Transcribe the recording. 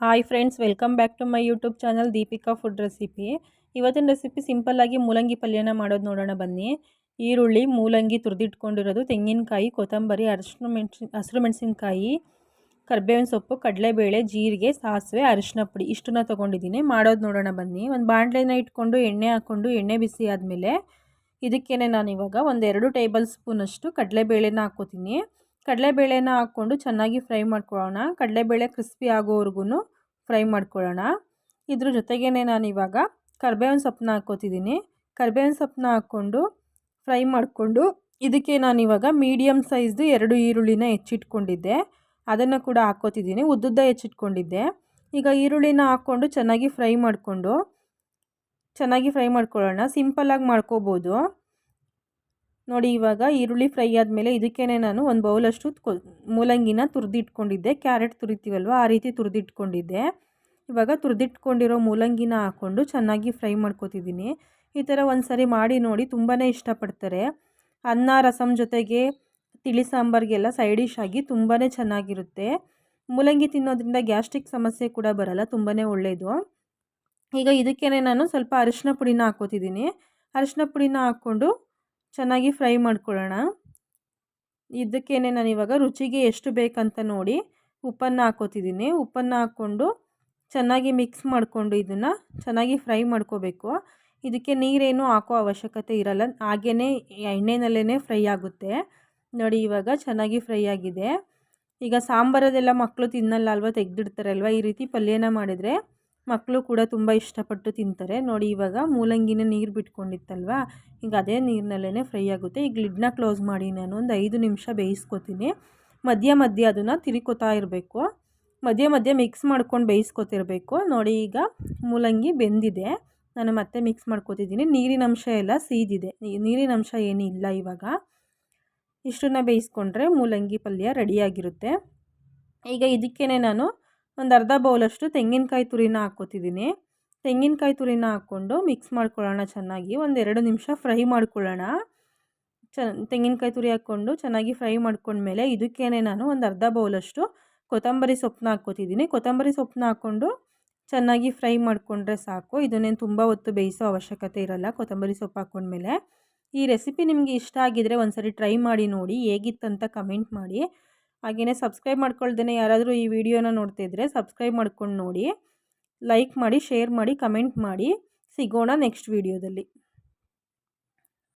Hi friends welcome back to my YouTube channel Deepika food recipe ಇವತ್ತಿನ recipe ಸಿಂಪಲ್ಲಾಗಿ ಮೂಲಂಗಿ ಪಲ್ಯನ ಮಾಡೋದು ನೋಡೋಣ ಬನ್ನಿ. ಈರುಳ್ಳಿ, ಮೂಲಂಗಿ ತುರಿದಿಟ್ಕೊಂಡಿರೋದು, ತೆಂಗಿನಕಾಯಿ, ಕೊತ್ತಂಬರಿ ಅರಿಶಿನ ಮೆಣಸಿನ ಹಸಿರು ಮೆಣಸಿನಕಾಯಿ, ಕರ್ಬೇವಿನ ಸೊಪ್ಪು, ಕಡಲೆಬೇಳೆ, ಜೀರಿಗೆ, ಸಾಸಿವೆ ಅರಿಶಿನ ಪುಡಿ ಇಷ್ಟನ್ನ ತೊಗೊಂಡಿದ್ದೀನಿ. ಮಾಡೋದು ನೋಡೋಣ ಬನ್ನಿ. ಒಂದು ಬಾಣಲೆನ ಇಟ್ಕೊಂಡು, ಎಣ್ಣೆ ಹಾಕ್ಕೊಂಡು ಎಣ್ಣೆ ಬಿಸಿ ಆದಮೇಲೆ ಇದಕ್ಕೇನೆ ನಾನು ಇವಾಗ ಒಂದೆರಡು ಟೇಬಲ್ ಸ್ಪೂನಷ್ಟು ಕಡಲೆಬೇಳೆನ ಹಾಕ್ಕೋತೀನಿ ಕಡಲೆಬೇಳೆನ ಹಾಕ್ಕೊಂಡು ಚೆನ್ನಾಗಿ ಫ್ರೈ ಮಾಡ್ಕೊಳ್ಳೋಣ. ಕಡಲೆಬೇಳೆ ಕ್ರಿಸ್ಪಿ ಆಗೋವರೆಗೂ ಫ್ರೈ ಮಾಡ್ಕೊಳ್ಳೋಣ. ಇದ್ರ ಜೊತೆಗೇ ನಾನು ಇವಾಗ ಕರ್ಬೇವಿನ ಸೊಪ್ಪನ್ನ ಹಾಕ್ಕೋತಿದ್ದೀನಿ ಕರ್ಬೇವಿನ ಸೊಪ್ಪನ್ನ ಹಾಕ್ಕೊಂಡು ಫ್ರೈ ಮಾಡಿಕೊಂಡು ಇದಕ್ಕೆ ನಾನಿವಾಗ ಮೀಡಿಯಮ್ ಸೈಜ್ದು ಎರಡು ಈರುಳ್ಳಿನ ಹೆಚ್ಚಿಟ್ಕೊಂಡಿದ್ದೆ. ಅದನ್ನು ಕೂಡ ಹಾಕ್ಕೋತಿದ್ದೀನಿ ಉದ್ದುದ್ದ ಹೆಚ್ಚಿಟ್ಕೊಂಡಿದ್ದೆ. ಈಗ ಈರುಳ್ಳಿನ ಹಾಕ್ಕೊಂಡು ಚೆನ್ನಾಗಿ ಫ್ರೈ ಮಾಡಿಕೊಂಡು ಚೆನ್ನಾಗಿ ಫ್ರೈ ಮಾಡ್ಕೊಳ್ಳೋಣ. ಸಿಂಪಲ್ಲಾಗಿ ಮಾಡ್ಕೋಬೋದು. ನೋಡಿ, ಇವಾಗ ಈರುಳ್ಳಿ ಫ್ರೈ ಆದಮೇಲೆ ಇದಕ್ಕೇನೆ ನಾನು ಒಂದು ಬೌಲಷ್ಟು ಮೂಲಂಗಿನ ತುರಿದಿಟ್ಕೊಂಡಿದ್ದೆ. ಕ್ಯಾರೆಟ್ ತುರಿತೀವಲ್ವ, ಆ ರೀತಿ ತುರಿದಿಟ್ಕೊಂಡಿದ್ದೆ. ಇವಾಗ ತುರಿದಿಟ್ಕೊಂಡಿರೋ ಮೂಲಂಗಿನ ಹಾಕ್ಕೊಂಡು ಚೆನ್ನಾಗಿ ಫ್ರೈ ಮಾಡ್ಕೋತಿದ್ದೀನಿ. ಈ ಥರ ಒಂದು ಸರಿ ಮಾಡಿ ನೋಡಿ ತುಂಬಾ ಇಷ್ಟಪಡ್ತಾರೆ. ಅನ್ನ ರಸಮ್ ಜೊತೆಗೆ ತಿಳಿ ಸಾಂಬಾರಿಗೆಲ್ಲ ಸೈಡ್ ಡಿಶ್ ಆಗಿ ತುಂಬಾ ಚೆನ್ನಾಗಿರುತ್ತೆ. ಮೂಲಂಗಿ ತಿನ್ನೋದ್ರಿಂದ ಗ್ಯಾಸ್ಟ್ರಿಕ್ ಸಮಸ್ಯೆ ಕೂಡ ಬರಲ್ಲ ತುಂಬಾ ಒಳ್ಳೆಯದು ಈಗ ಇದಕ್ಕೇ ನಾನು ಸ್ವಲ್ಪ ಅರಿಶಿನ ಪುಡಿನ ಹಾಕ್ಕೋತಿದ್ದೀನಿ ಅರಿಶಿನ ಪುಡಿನ ಹಾಕ್ಕೊಂಡು ಚೆನ್ನಾಗಿ ಫ್ರೈ ಮಾಡ್ಕೊಳ್ಳೋಣ. ಇದಕ್ಕೇ ನಾನು ಇವಾಗ ರುಚಿಗೆ ಎಷ್ಟು ಬೇಕಂತ ನೋಡಿ ಉಪ್ಪನ್ನು ಹಾಕೋತಿದ್ದೀನಿ ಉಪ್ಪನ್ನು ಹಾಕ್ಕೊಂಡು ಚೆನ್ನಾಗಿ ಮಿಕ್ಸ್ ಮಾಡಿಕೊಂಡು ಇದನ್ನು ಚೆನ್ನಾಗಿ ಫ್ರೈ ಮಾಡ್ಕೋಬೇಕು. ಇದಕ್ಕೆ ನೀರೇನು ಹಾಕೋ ಅವಶ್ಯಕತೆ ಇರಲ್ಲ. ಹಾಗೇ ಎಣ್ಣೆನಲ್ಲೇ ಫ್ರೈ ಆಗುತ್ತೆ. ನೋಡಿ ಇವಾಗ ಚೆನ್ನಾಗಿ ಫ್ರೈ ಆಗಿದೆ. ಈಗ ಸಾಂಬಾರದೆಲ್ಲ ಮಕ್ಕಳು ತಿನ್ನಲ್ಲ ಅಲ್ವಾ ತೆಗೆದಿಡ್ತಾರಲ್ವ ಈ ರೀತಿ ಪಲ್ಯನ ಮಾಡಿದರೆ. ಮಕ್ಕಳು ಕೂಡ ತುಂಬ ಇಷ್ಟಪಟ್ಟು ತಿಂತಾರೆ. ನೋಡಿ, ಇವಾಗ ಮೂಲಂಗಿನ ನೀರು ಬಿಟ್ಕೊಂಡಿತ್ತಲ್ವ? ಈಗ ಅದೇ ನೀರಿನಲ್ಲೇ ಫ್ರೈ ಆಗುತ್ತೆ. ಈಗ ಲಿಡ್ನ ಕ್ಲೋಸ್ ಮಾಡಿ ನಾನು ಒಂದು ಐದು ನಿಮಿಷ ಬೇಯಿಸ್ಕೊತೀನಿ. ಮಧ್ಯ ಮಧ್ಯ ಅದನ್ನು ತಿರುಕೋತಾ ಇರಬೇಕು. ಮಧ್ಯ ಮಧ್ಯ ಮಿಕ್ಸ್ ಮಾಡ್ಕೊಂಡು ಬೇಯಿಸ್ಕೊತಿರ್ಬೇಕು. ನೋಡಿ, ಈಗ ಮೂಲಂಗಿ ಬೆಂದಿದೆ. ನಾನು ಮತ್ತೆ ಮಿಕ್ಸ್ ಮಾಡ್ಕೊತಿದ್ದೀನಿ. ನೀರಿನ ಅಂಶ ಎಲ್ಲ ಸೀದಿದೆ. ನೀರಿನ ಅಂಶ ಇಲ್ಲ ಇವಾಗ. ಇಷ್ಟನ್ನ ಬೇಯಿಸ್ಕೊಂಡ್ರೆ ಮೂಲಂಗಿ ಪಲ್ಯ ರೆಡಿಯಾಗಿರುತ್ತೆ ಈಗ ಇದಕ್ಕೇ ನಾನು ಒಂದು ಅರ್ಧ ಬೌಲಷ್ಟು ತೆಂಗಿನಕಾಯಿ ತುರಿನ ಹಾಕ್ಕೋತಿದ್ದೀನಿ ತೆಂಗಿನಕಾಯಿ ತುರಿನ ಹಾಕ್ಕೊಂಡು ಮಿಕ್ಸ್ ಮಾಡ್ಕೊಳ್ಳೋಣ ಚೆನ್ನಾಗಿ. ಒಂದು ಎರಡು ನಿಮಿಷ ಫ್ರೈ ಮಾಡ್ಕೊಳ್ಳೋಣ. ಚ, ತೆಂಗಿನಕಾಯಿ ತುರಿ ಹಾಕ್ಕೊಂಡು ಚೆನ್ನಾಗಿ ಫ್ರೈ ಮಾಡ್ಕೊಂಡ್ಮೇಲೆ ಇದಕ್ಕೇ ನಾನು ಒಂದು ಅರ್ಧ ಬೌಲಷ್ಟು ಕೊತ್ತಂಬರಿ ಸೊಪ್ಪನ್ನ ಹಾಕ್ಕೋತಿದ್ದೀನಿ ಕೊತ್ತಂಬರಿ ಸೊಪ್ಪನ್ನ ಹಾಕ್ಕೊಂಡು ಚೆನ್ನಾಗಿ ಫ್ರೈ ಮಾಡಿಕೊಂಡ್ರೆ ಸಾಕು. ಇದನ್ನೇನು ತುಂಬ ಹೊತ್ತು ಬೇಯಿಸೋ ಅವಶ್ಯಕತೆ ಇರಲ್ಲ ಕೊತ್ತಂಬರಿ ಸೊಪ್ಪು ಹಾಕ್ಕೊಂಡ್ಮೇಲೆ. ಈ ರೆಸಿಪಿ ನಿಮಗೆ ಇಷ್ಟ ಆಗಿದರೆ ಒಂದ್ಸರಿ ಟ್ರೈ ಮಾಡಿ ನೋಡಿ, ಹೇಗಿತ್ತಂತ ಕಮೆಂಟ್ ಮಾಡಿ. ಹಾಗೆಯೇ ಸಬ್ಸ್ಕ್ರೈಬ್ ಮಾಡ್ಕೊಳ್ದೇ ಯಾರಾದರೂ ಈ ವಿಡಿಯೋನ ನೋಡ್ತಿದ್ರೆ ಸಬ್ಸ್ಕ್ರೈಬ್ ಮಾಡ್ಕೊಂಡು ನೋಡಿ ಲೈಕ್ ಮಾಡಿ ಶೇರ್ ಮಾಡಿ ಕಮೆಂಟ್ ಮಾಡಿ. ಸಿಗೋಣ ನೆಕ್ಸ್ಟ್ ವೀಡಿಯೋದಲ್ಲಿ